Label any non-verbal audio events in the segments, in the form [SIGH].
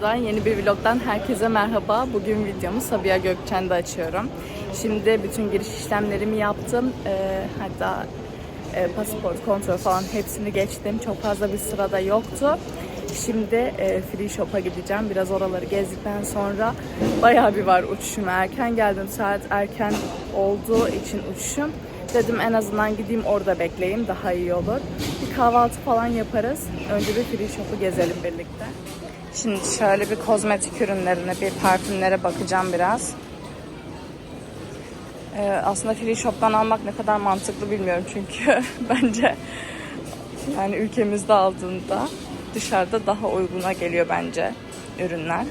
Videodan, yeni bir vlogdan herkese merhaba. Bugün videomu Sabiha Gökçen'de açıyorum. Şimdi bütün giriş işlemlerimi yaptım. Ee, hatta e, pasaport kontrol falan hepsini geçtim. Çok fazla bir sırada yoktu. Şimdi e, free shop'a gideceğim. Biraz oraları gezdikten sonra bayağı bir var uçuşum. Erken geldim. Saat erken olduğu için uçuşum. Dedim en azından gideyim orada bekleyeyim. Daha iyi olur. Bir kahvaltı falan yaparız. Önce bir free shop'u gezelim birlikte. Şimdi şöyle bir kozmetik ürünlerine, bir parfümlere bakacağım biraz. Ee, aslında free shop'tan almak ne kadar mantıklı bilmiyorum çünkü [LAUGHS] bence yani ülkemizde aldığında dışarıda daha uyguna geliyor bence ürünler.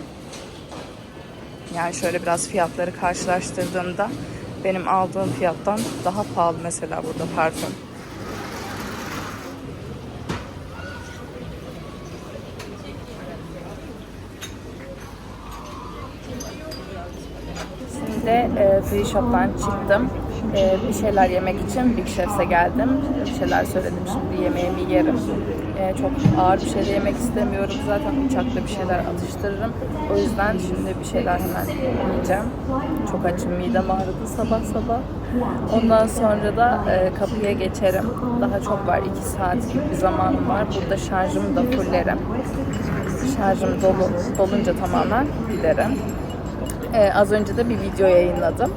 Yani şöyle biraz fiyatları karşılaştırdığımda benim aldığım fiyattan daha pahalı mesela burada parfüm. Şimdi e, free shop'tan çıktım. E, bir şeyler yemek için Big Chef'e geldim. Bir şeyler söyledim. Şimdi yemeğimi yerim. E, çok ağır bir şey yemek istemiyorum. Zaten uçakta bir şeyler atıştırırım. O yüzden şimdi bir şeyler hemen yiyeceğim. Çok açım. Midem ağrıdı sabah sabah. Ondan sonra da e, kapıya geçerim. Daha çok var. 2 saat gibi bir zamanım var. Burada şarjımı da fullerim. Şarjım dolu, dolunca tamamen giderim. Ee, az önce de bir video yayınladım.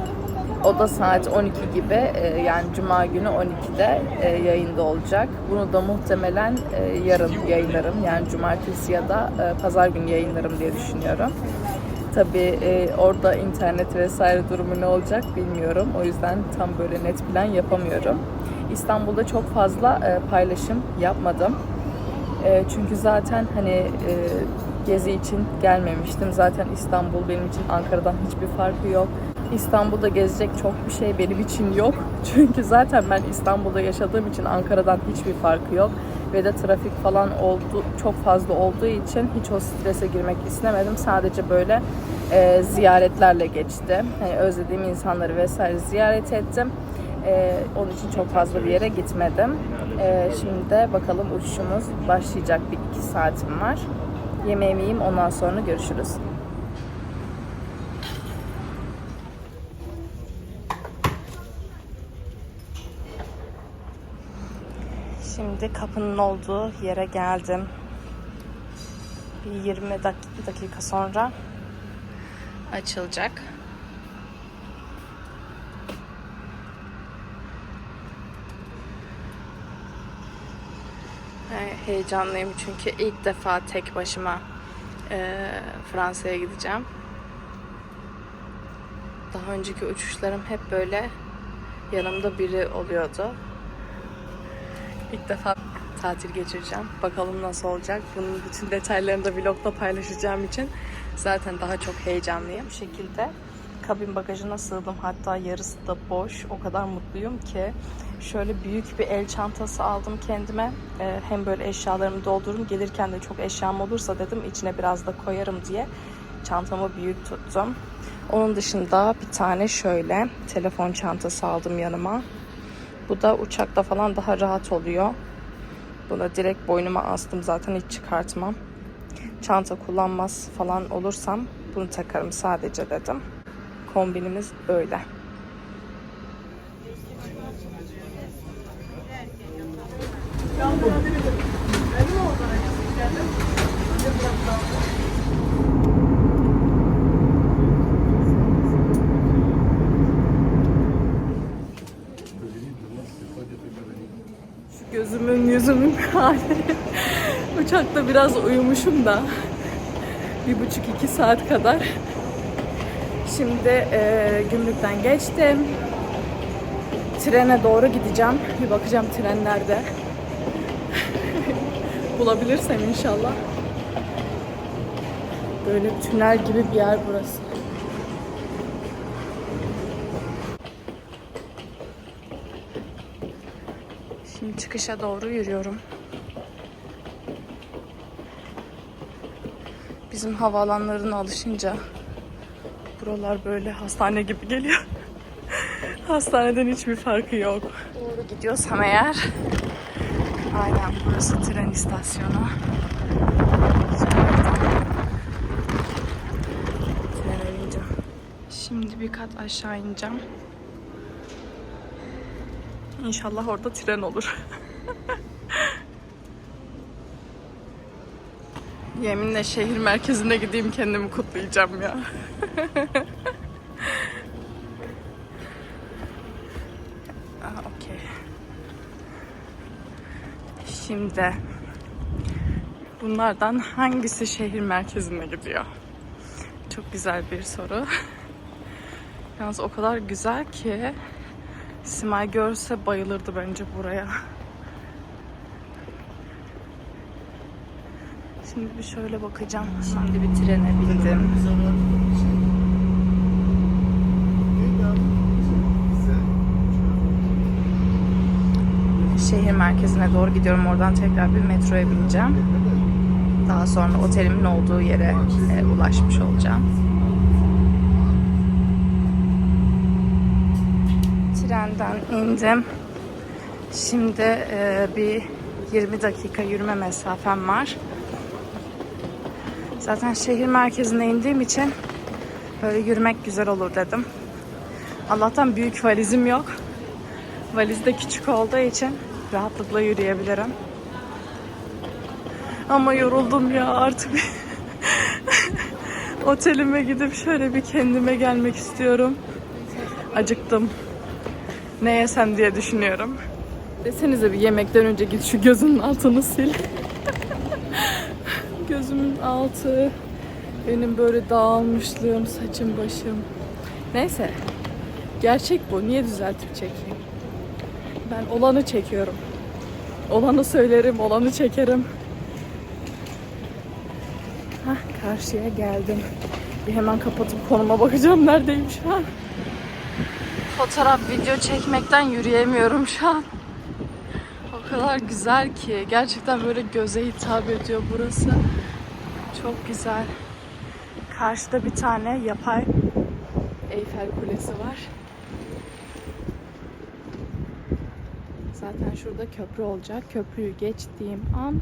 O da saat 12 gibi e, yani Cuma günü 12'de e, yayında olacak. Bunu da muhtemelen e, yarın yayınlarım. Yani Cumartesi ya da e, Pazar günü yayınlarım diye düşünüyorum. Tabii e, orada internet vesaire durumu ne olacak bilmiyorum. O yüzden tam böyle net plan yapamıyorum. İstanbul'da çok fazla e, paylaşım yapmadım. E, çünkü zaten hani e, gezi için gelmemiştim. Zaten İstanbul benim için Ankara'dan hiçbir farkı yok. İstanbul'da gezecek çok bir şey benim için yok. [LAUGHS] Çünkü zaten ben İstanbul'da yaşadığım için Ankara'dan hiçbir farkı yok. Ve de trafik falan oldu çok fazla olduğu için hiç o strese girmek istemedim. Sadece böyle e, ziyaretlerle geçti. Hani özlediğim insanları vesaire ziyaret ettim. Ee, onun için çok fazla bir yere gitmedim. Ee, şimdi de bakalım uçuşumuz başlayacak bir iki saatim var. Yemeğimi yiyeyim ondan sonra görüşürüz. Şimdi kapının olduğu yere geldim. Bir 20 dak- dakika sonra açılacak. Heyecanlıyım çünkü ilk defa tek başıma eee, Fransa'ya gideceğim. Daha önceki uçuşlarım hep böyle yanımda biri oluyordu. İlk defa tatil geçireceğim. Bakalım nasıl olacak. Bunun bütün detaylarını da vlogda paylaşacağım için zaten daha çok heyecanlıyım. Bu şekilde kabin bagajına sığdım. Hatta yarısı da boş. O kadar mutluyum ki. Şöyle büyük bir el çantası aldım kendime. Ee, hem böyle eşyalarımı doldururum. Gelirken de çok eşyam olursa dedim içine biraz da koyarım diye. Çantamı büyük tuttum. Onun dışında bir tane şöyle telefon çantası aldım yanıma. Bu da uçakta falan daha rahat oluyor. Buna direkt boynuma astım zaten hiç çıkartmam. Çanta kullanmaz falan olursam bunu takarım sadece dedim. Kombinimiz böyle. Şu gözümün yüzümün hali. Uçakta biraz uyumuşum da. Bir buçuk iki saat kadar. Şimdi e, gümrükten geçtim. Trene doğru gideceğim. Bir bakacağım tren nerede. Bulabilirsem inşallah. Böyle tünel gibi bir yer burası. Şimdi çıkışa doğru yürüyorum. Bizim havaalanlarına alışınca buralar böyle hastane gibi geliyor. [LAUGHS] Hastaneden hiçbir farkı yok. Doğru gidiyorsam eğer Aynen burası tren istasyonu. Şimdi bir kat aşağı ineceğim. İnşallah orada tren olur. [LAUGHS] Yeminle şehir merkezine gideyim kendimi kutlayacağım ya. [LAUGHS] Şimdi bunlardan hangisi şehir merkezine gidiyor? Çok güzel bir soru. [LAUGHS] Yalnız o kadar güzel ki Simay görse bayılırdı bence buraya. Şimdi bir şöyle bakacağım. Şimdi bir trene bindim. Şehir merkezine doğru gidiyorum. Oradan tekrar bir metroya bineceğim. Daha sonra otelimin olduğu yere e, ulaşmış olacağım. Trenden indim. Şimdi e, bir 20 dakika yürüme mesafem var. Zaten şehir merkezine indiğim için böyle yürümek güzel olur dedim. Allah'tan büyük valizim yok. Valiz de küçük olduğu için rahatlıkla yürüyebilirim. Ama yoruldum ya artık. [LAUGHS] Otelime gidip şöyle bir kendime gelmek istiyorum. Acıktım. Ne yesem diye düşünüyorum. Desenize bir yemekten önce git şu gözünün altını sil. [LAUGHS] Gözümün altı, benim böyle dağılmışlığım, saçım başım. Neyse. Gerçek bu. Niye düzeltip çekeyim? Ben olanı çekiyorum. Olanı söylerim, olanı çekerim. Hah, karşıya geldim. Bir hemen kapatıp konuma bakacağım. Neredeyim şu an? Fotoğraf, video çekmekten yürüyemiyorum şu an. O kadar güzel ki. Gerçekten böyle göze hitap ediyor burası. Çok güzel. Karşıda bir tane yapay Eyfel Kulesi var. Zaten şurada köprü olacak. Köprüyü geçtiğim an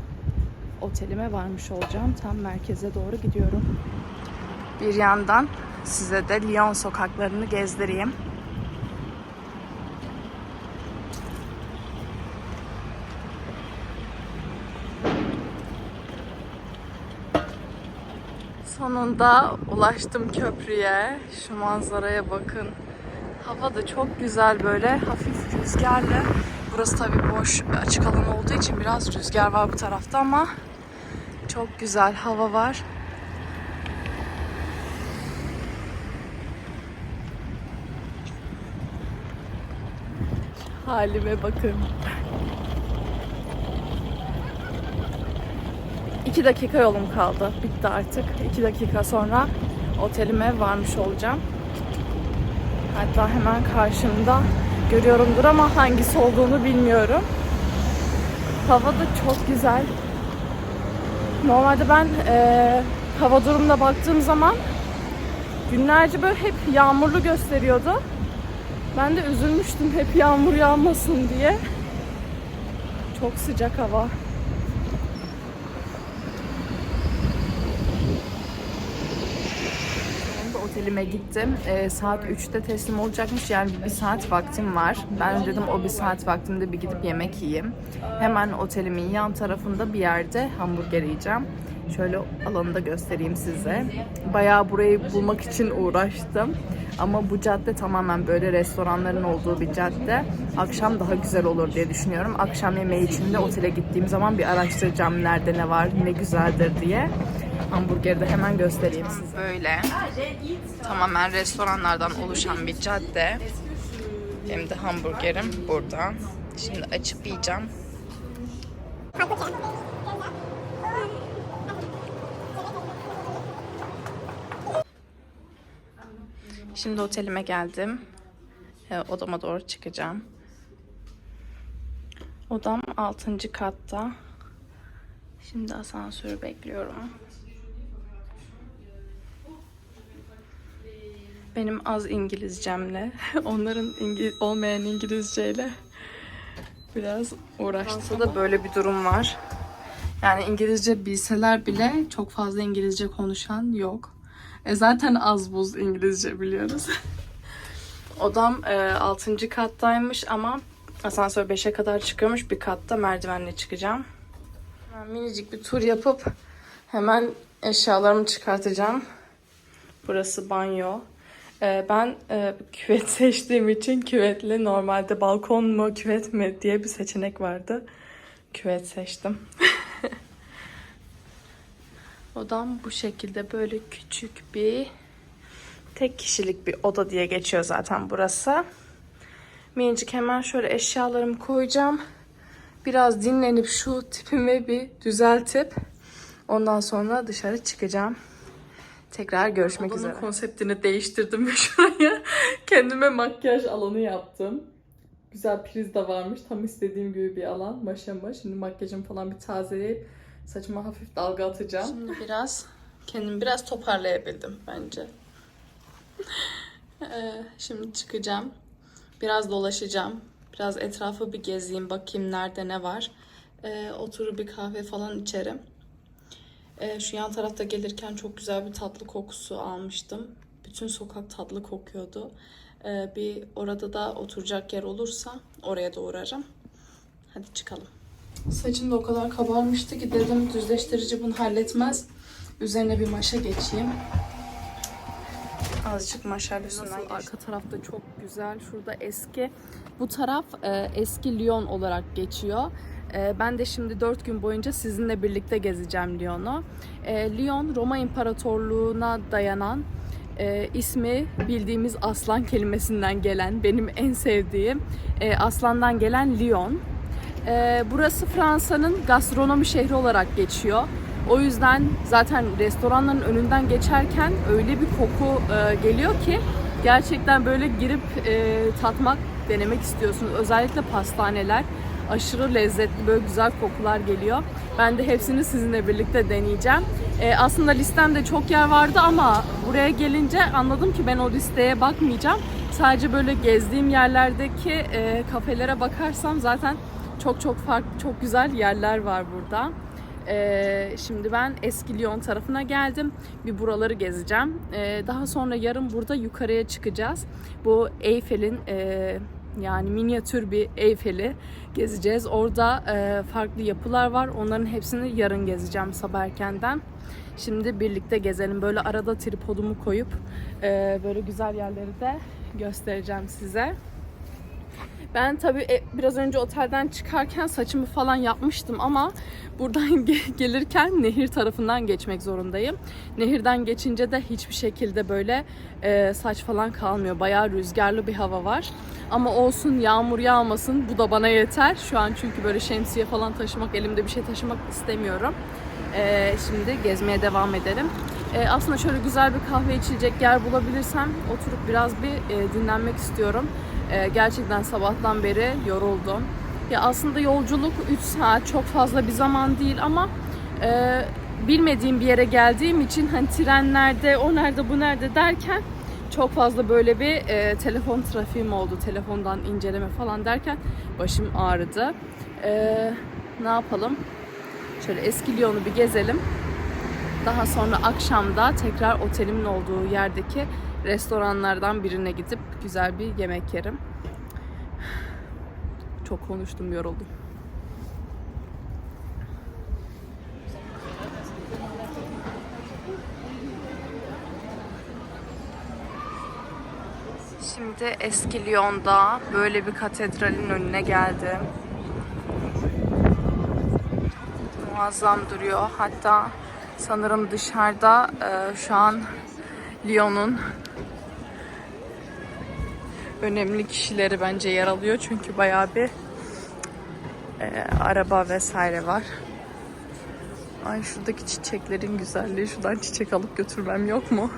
otelime varmış olacağım. Tam merkeze doğru gidiyorum. Bir yandan size de Lyon sokaklarını gezdireyim. Sonunda ulaştım köprüye. Şu manzaraya bakın. Hava da çok güzel böyle hafif rüzgarlı. Burası tabii boş açık alan olduğu için biraz rüzgar var bu tarafta ama çok güzel hava var. Halime bakın. İki dakika yolum kaldı. Bitti artık. İki dakika sonra otelime varmış olacağım. Hatta hemen karşımda görüyorumdur ama hangisi olduğunu bilmiyorum. Hava da çok güzel. Normalde ben eee, hava durumuna baktığım zaman günlerce böyle hep yağmurlu gösteriyordu. Ben de üzülmüştüm hep yağmur yağmasın diye. Çok sıcak hava. Sonunda otelime gittim. Ee, saat 3'te teslim olacakmış. Yani bir saat vaktim var. Ben dedim o bir saat vaktimde bir gidip yemek yiyeyim. Hemen otelimin yan tarafında bir yerde hamburger yiyeceğim. Şöyle alanı da göstereyim size. Bayağı burayı bulmak için uğraştım. Ama bu cadde tamamen böyle restoranların olduğu bir cadde. Akşam daha güzel olur diye düşünüyorum. Akşam yemeği için de otele gittiğim zaman bir araştıracağım nerede ne var, ne güzeldir diye. Hamburgeri de hemen göstereyim size. Böyle tamamen restoranlardan oluşan bir cadde. Benim de hamburgerim burada. Şimdi açıp yiyeceğim. Şimdi otelime geldim. E, odama doğru çıkacağım. Odam 6. katta. Şimdi asansörü bekliyorum. Benim az İngilizcemle, [LAUGHS] onların İngi- olmayan İngilizceyle Biraz uğraştım. Fransa'da böyle bir durum var. Yani İngilizce bilseler bile çok fazla İngilizce konuşan yok. E zaten az buz İngilizce biliyoruz. [LAUGHS] Odam e, 6. kattaymış ama asansör 5'e kadar çıkıyormuş. Bir katta merdivenle çıkacağım. Hemen minicik bir tur yapıp hemen eşyalarımı çıkartacağım. Burası banyo. E, ben e, küvet [LAUGHS] seçtiğim için küvetli normalde balkon mu küvet mi diye bir seçenek vardı. Küvet seçtim. [LAUGHS] Odam bu şekilde böyle küçük bir tek kişilik bir oda diye geçiyor zaten burası. Minicik hemen şöyle eşyalarımı koyacağım. Biraz dinlenip şu tipimi bir düzeltip ondan sonra dışarı çıkacağım. Tekrar görüşmek üzere. konseptini değiştirdim [LAUGHS] ve şuraya kendime makyaj alanı yaptım. Güzel priz de varmış. Tam istediğim gibi bir alan. Maşama. Şimdi makyajımı falan bir tazeleyip saçıma hafif dalga atacağım. Şimdi biraz kendimi biraz toparlayabildim bence. [LAUGHS] Ee, şimdi çıkacağım. Biraz dolaşacağım. Biraz etrafı bir gezeyim. Bakayım nerede ne var. Ee, oturup bir kahve falan içerim. Ee, şu yan tarafta gelirken çok güzel bir tatlı kokusu almıştım. Bütün sokak tatlı kokuyordu. Ee, bir orada da oturacak yer olursa oraya da uğrarım. Hadi çıkalım. Saçım da o kadar kabarmıştı ki dedim düzleştirici bunu halletmez. Üzerine bir maşa geçeyim. Azıcık maşayla üstünden Arka tarafta çok güzel. Şurada eski. Bu taraf e, eski Lyon olarak geçiyor. E, ben de şimdi 4 gün boyunca sizinle birlikte gezeceğim Lyon'u. E, Lyon Roma İmparatorluğu'na dayanan e, ismi bildiğimiz aslan kelimesinden gelen benim en sevdiğim e, aslandan gelen Lyon. E, burası Fransa'nın gastronomi şehri olarak geçiyor. O yüzden zaten restoranların önünden geçerken öyle bir koku e, geliyor ki gerçekten böyle girip e, tatmak, denemek istiyorsunuz. Özellikle pastaneler aşırı lezzetli böyle güzel kokular geliyor. Ben de hepsini sizinle birlikte deneyeceğim. E, aslında listemde çok yer vardı ama buraya gelince anladım ki ben o listeye bakmayacağım. Sadece böyle gezdiğim yerlerdeki e, kafelere bakarsam zaten çok çok farklı, çok güzel yerler var burada. Ee, şimdi ben eski Lyon tarafına geldim. Bir buraları gezeceğim. Ee, daha sonra yarın burada yukarıya çıkacağız. Bu Eyfel'in e, yani minyatür bir Eyfel'i gezeceğiz. Orada e, farklı yapılar var. Onların hepsini yarın gezeceğim sabah erkenden. Şimdi birlikte gezelim. Böyle arada tripodumu koyup e, böyle güzel yerleri de göstereceğim size. Ben tabii e, biraz önce otelden çıkarken saçımı falan yapmıştım ama buradan [LAUGHS] ge- gelirken nehir tarafından geçmek zorundayım. Nehirden geçince de hiçbir şekilde böyle e, saç falan kalmıyor. Bayağı rüzgarlı bir hava var. Ama olsun yağmur yağmasın bu da bana yeter. Şu an çünkü böyle şemsiye falan taşımak, elimde bir şey taşımak istemiyorum. E, şimdi gezmeye devam edelim. Aslında şöyle güzel bir kahve içilecek yer bulabilirsem oturup biraz bir dinlenmek istiyorum. E, gerçekten sabahtan beri yoruldum. Ya aslında yolculuk 3 saat çok fazla bir zaman değil ama e, bilmediğim bir yere geldiğim için hani trenlerde o nerede bu nerede derken çok fazla böyle bir e, telefon trafiğim oldu. Telefondan inceleme falan derken başım ağrıdı. E, ne yapalım? Şöyle eski Lyon'u bir gezelim. Daha sonra akşamda tekrar otelimin olduğu yerdeki restoranlardan birine gidip güzel bir yemek yerim. Çok konuştum, yoruldum. Şimdi eski Lyon'da böyle bir katedralin önüne geldim. Muazzam duruyor. Hatta sanırım dışarıda e, şu an Lyon'un önemli kişileri bence yer alıyor. Çünkü bayağı bir e, araba vesaire var. Ay şuradaki çiçeklerin güzelliği. Şuradan çiçek alıp götürmem yok mu?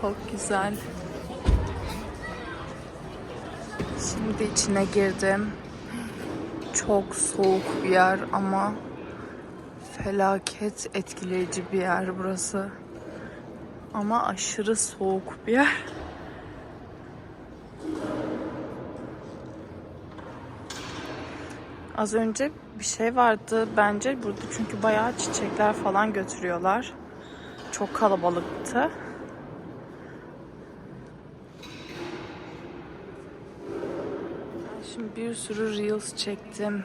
Çok güzel. Şimdi içine girdim. Çok soğuk bir yer ama felaket etkileyici bir yer burası. Ama aşırı soğuk bir yer. Az önce bir şey vardı bence burada çünkü bayağı çiçekler falan götürüyorlar. Çok kalabalıktı. Şimdi bir sürü reels çektim.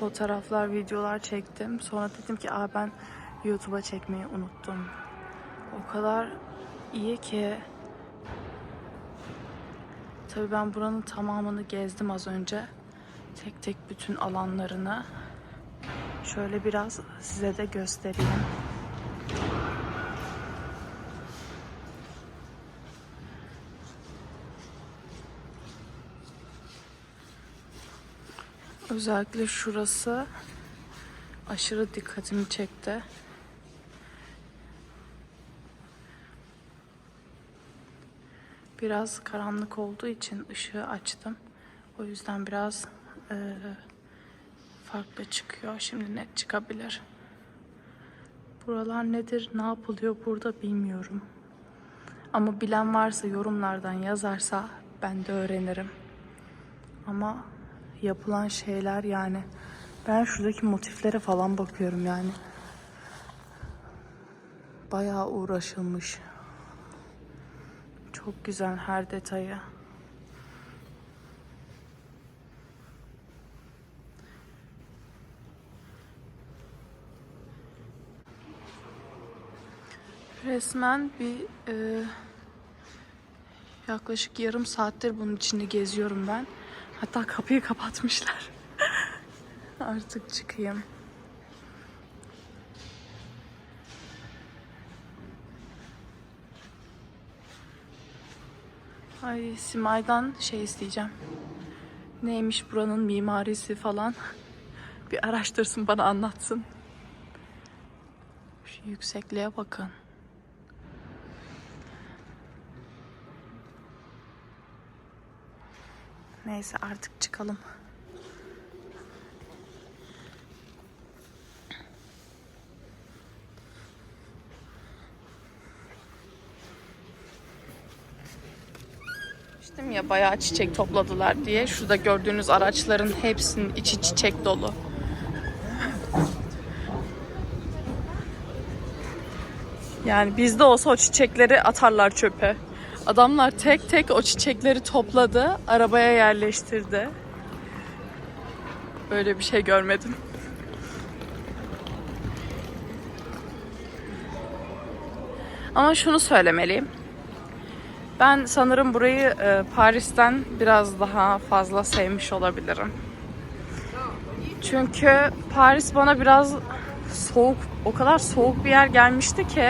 Fotoğraflar, videolar çektim. Sonra dedim ki Aa, ben YouTube'a çekmeyi unuttum. O kadar iyi ki Tabii ben buranın tamamını gezdim az önce. Tek tek bütün alanlarını. Şöyle biraz size de göstereyim. Özellikle şurası aşırı dikkatimi çekti. Biraz karanlık olduğu için ışığı açtım. O yüzden biraz eee, farklı çıkıyor. Şimdi net çıkabilir. Buralar nedir, ne yapılıyor burada bilmiyorum. Ama bilen varsa yorumlardan yazarsa ben de öğrenirim. Ama yapılan şeyler yani ben şuradaki motiflere falan bakıyorum yani. Bayağı uğraşılmış. Çok güzel her detayı. Resmen bir e, yaklaşık yarım saattir bunun içinde geziyorum ben. Hatta kapıyı kapatmışlar. [LAUGHS] Artık çıkayım. Ay Simay'dan şey isteyeceğim. Neymiş buranın mimarisi falan. Bir araştırsın bana anlatsın. Şu yüksekliğe bakın. Neyse artık çıkalım. Demiştim ya bayağı çiçek topladılar diye. Şurada gördüğünüz araçların hepsinin içi çiçek dolu. Yani bizde olsa o çiçekleri atarlar çöpe. Adamlar tek tek o çiçekleri topladı, arabaya yerleştirdi. Böyle bir şey görmedim. Ama şunu söylemeliyim. Ben sanırım burayı e, Paris'ten biraz daha fazla sevmiş olabilirim. Çünkü Paris bana biraz soğuk, o kadar soğuk bir yer gelmişti ki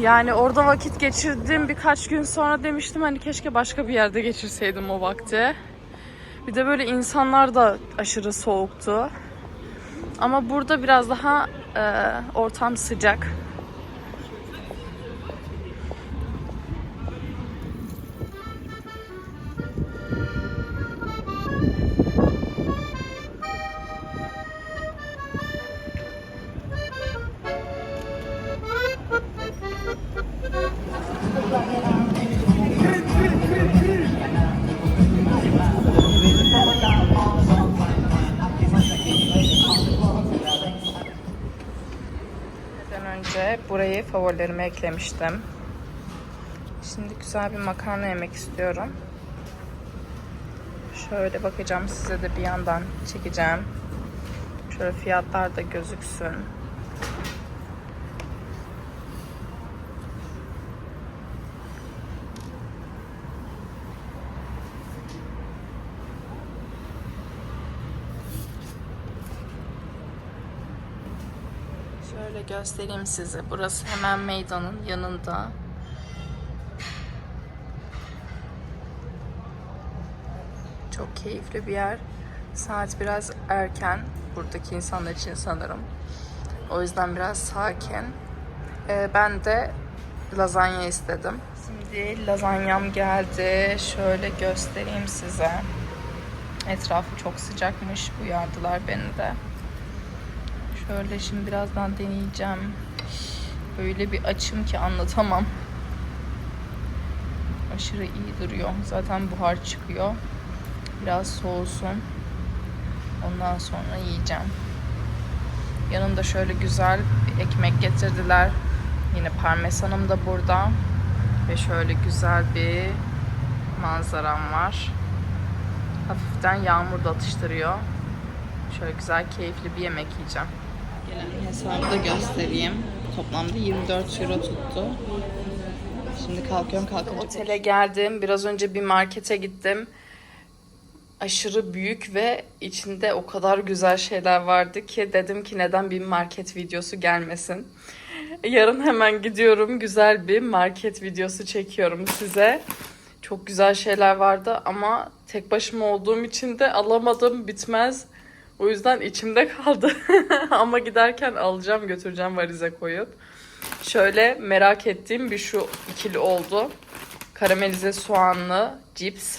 yani orada vakit geçirdim birkaç gün sonra demiştim hani keşke başka bir yerde geçirseydim o vakti. Bir de böyle insanlar da aşırı soğuktu. Ama burada biraz daha e, ortam sıcak. Favorilerime eklemiştim. Şimdi güzel bir makarna yemek istiyorum. Şöyle bakacağım size de bir yandan çekeceğim. Şöyle fiyatlar da gözüksün. Şöyle göstereyim size. Burası hemen meydanın yanında. Çok keyifli bir yer. Saat biraz erken buradaki insanlar için sanırım. O yüzden biraz sakin. Ee, ben de lazanya istedim. Şimdi lazanyam geldi. Şöyle göstereyim size. Etrafı çok sıcakmış. Uyardılar beni de. Şöyle şimdi birazdan deneyeceğim. Öyle bir açım ki anlatamam. Aşırı iyi duruyor. Zaten buhar çıkıyor. Biraz soğusun. Ondan sonra yiyeceğim. Yanında şöyle güzel bir ekmek getirdiler. Yine parmesanım da burada. Ve şöyle güzel bir manzaram var. Hafiften yağmur da atıştırıyor. Şöyle güzel keyifli bir yemek yiyeceğim. Hesabı da göstereyim. Toplamda 24 euro tuttu. Şimdi kalkıyorum kalkınca. Otele geldim. Biraz önce bir markete gittim. Aşırı büyük ve içinde o kadar güzel şeyler vardı ki dedim ki neden bir market videosu gelmesin. Yarın hemen gidiyorum. Güzel bir market videosu çekiyorum size. Çok güzel şeyler vardı ama tek başıma olduğum için de alamadım bitmez. O yüzden içimde kaldı. [LAUGHS] ama giderken alacağım götüreceğim valize koyup. Şöyle merak ettiğim bir şu ikili oldu. Karamelize soğanlı cips.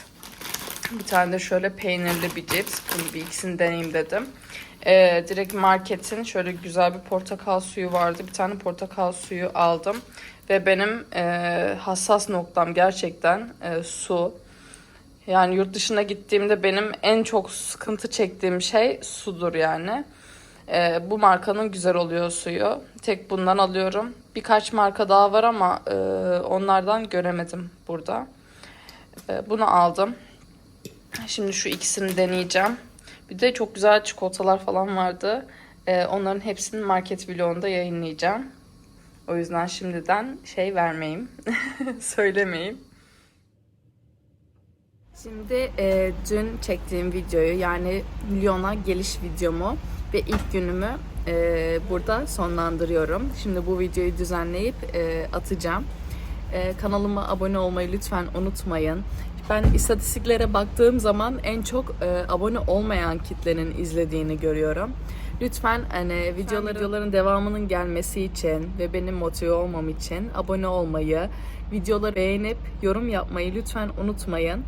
Bir tane de şöyle peynirli bir cips. Bunu bir ikisini deneyeyim dedim. Ee, direkt marketin şöyle güzel bir portakal suyu vardı. Bir tane portakal suyu aldım. Ve benim e, hassas noktam gerçekten e, su. Yani yurt dışına gittiğimde benim en çok sıkıntı çektiğim şey sudur yani. Ee, bu markanın güzel oluyor suyu. Tek bundan alıyorum. Birkaç marka daha var ama e, onlardan göremedim burada. E, bunu aldım. Şimdi şu ikisini deneyeceğim. Bir de çok güzel çikolatalar falan vardı. E, onların hepsini market vlogunda yayınlayacağım. O yüzden şimdiden şey vermeyeyim. [LAUGHS] Söylemeyeyim. Şimdi e, dün çektiğim videoyu yani Lyon'a geliş videomu ve ilk günümü e, burada sonlandırıyorum. Şimdi bu videoyu düzenleyip e, atacağım. E, kanalıma abone olmayı lütfen unutmayın. Ben istatistiklere baktığım zaman en çok e, abone olmayan kitlenin izlediğini görüyorum. Lütfen hani videoların, videoların devamının gelmesi için ve benim motive olmam için abone olmayı, videoları beğenip yorum yapmayı lütfen unutmayın.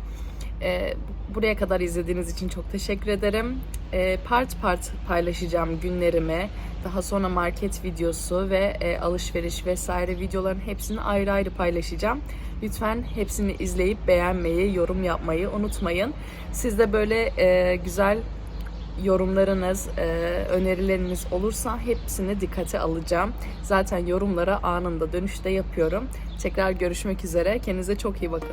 Ee, buraya kadar izlediğiniz için çok teşekkür ederim. Ee, part part paylaşacağım günlerimi. Daha sonra market videosu ve e, alışveriş vesaire videoların hepsini ayrı ayrı paylaşacağım. Lütfen hepsini izleyip beğenmeyi, yorum yapmayı unutmayın. Siz de böyle e, güzel yorumlarınız, e, önerileriniz olursa hepsini dikkate alacağım. Zaten yorumlara anında dönüşte yapıyorum. Tekrar görüşmek üzere. Kendinize çok iyi bakın.